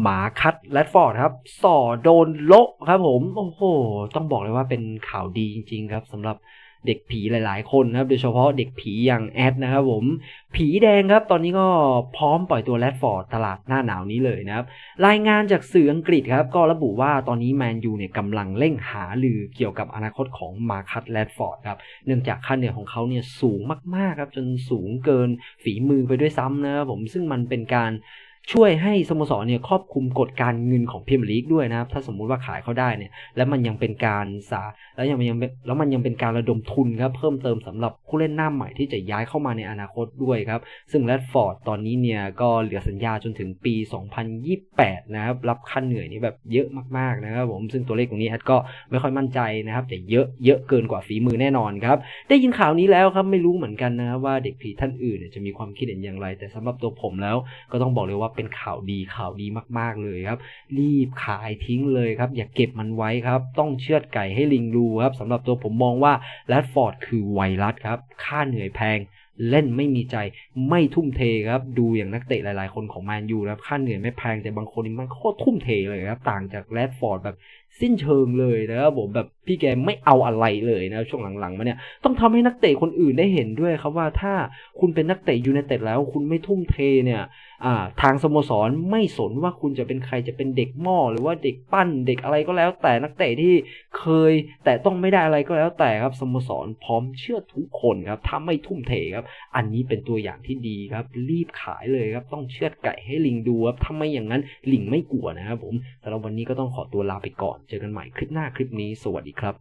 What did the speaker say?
หมาคัดแรดฟอร์ดครับส่อโดนโละครับผม โอ้โห ต้องบอกเลยว่าเป็นข่าวดีจริง ๆ ครับสำหรับเด็กผีหลาย ๆ คนนะครับ โดยเฉพาะเด็กผีอย่างแอดนะครับผม ผีแดงครับ ตอนนี้ก็พร้อมปล่อยตัวแรดฟอร์ดตลาดหน้าหนาวนี้เลยนะครับ รายงานจากสื่ออังกฤษครับ ก็ระบุว่าตอนนี้แมนยูเนี่ยกำลังเร่งหาลือเกี่ยวกับอนาคตของมาคัตแรดฟอร์ดครับ เนื่องจากค่าเหนื่อยของเขาเนี่ยสูงมาก ๆ ครับ จนสูงเกินฝีมือไปด้วยซ้ำนะครับผม ซึ่งมันเป็นการ ช่วยให้สโมสรเนี่ยครอบคลุมกฎการเงินของพรีเมียร์ลีกด้วยนะครับ ถ้าสมมุติว่าขายเขาได้เนี่ยแล้วมันยังเป็นการสาแล้วยังยังเป็แล้วมันยังเป็นการระดมทุนครับเพิ่มเติมสำหรับผู้เล่นหน้าใหม่ที่จะย้ายเข้ามาในอนาคตด้วยครับ ซึ่งแรดฟอร์ดตอนนี้เนี่ยก็เหลือสัญญาจนถึงปี 2028 นะครับ รับค่าเหนื่อยนี่แบบเยอะมากๆนะครับผมซึ่งตัวเลขตรงนี้แอดก็ไม่ค่อยมั่นใจนะครับ แต่เยอะเยอะเกินกว่าฝีมือแน่นอนครับได้ยินข่าวนี้แล้วครับไม่รู้เหมือนกันนะครับว่าเด็กผีท่านอื่นเนี่ยจะมีความคิดเห็นอย่างไร แต่สำหรับตัวผมแล้วก็ต้องบอกเลยว่าเป็นข่าวดีข่าวดีมากๆเลยครับ รีบขายทิ้งเลยครับ อย่าเก็บมันไว้ครับ ต้องเชือดไก่ให้ลิงดูครับสำหรับตัวผมมองว่าแรดฟอร์ดคือไวรัสครับ ค่าเหนื่อยแพงเล่นไม่มีใจไม่ทุ่มเทครับดูอย่างนักเตะหลาย ๆ คนของแมนยูนะครับค่าเหนื่อยไม่แพงแต่บางคนนี่มันโคตรทุ่มเทเลยครับ ต่างจากแรดฟอร์ดแบบสิ้นเชิงเลยนะครับผมแบบ พี่แกไม่เอาอะไรเลยนะช่วงหลังๆมาเนี่ยต้องทำให้นักเตะคนอื่นได้เห็นด้วยครับว่าถ้าคุณเป็นนักเตะยูไนเต็ดแล้วคุณไม่ทุ่มเทเนี่ยทางสโมสรไม่สนว่าคุณจะเป็นใครจะเป็นเด็กหม้อหรือว่าเด็กปั้นเด็กอะไรก็แล้ว แต่นักเตะที่เคย แต่ต้องไม่ได้อะไรก็แล้วแต่ครับสโมสรพร้อมเชื่อทุกคนครับถ้าไม่ทุ่มเทครับ อันนี้เป็นตัวอย่างที่ดีครับ รีบขายเลยครับ ต้องเชือดไก่ให้ลิงดูครับถ้าไม่อย่างนั้นลิงไม่กลัวนะครับผมสำหรับวันนี้ก็ต้องขอตัวลาไปก่อน เจอกันใหม่คลิปหน้าคลิปนี้สวัสดีครับ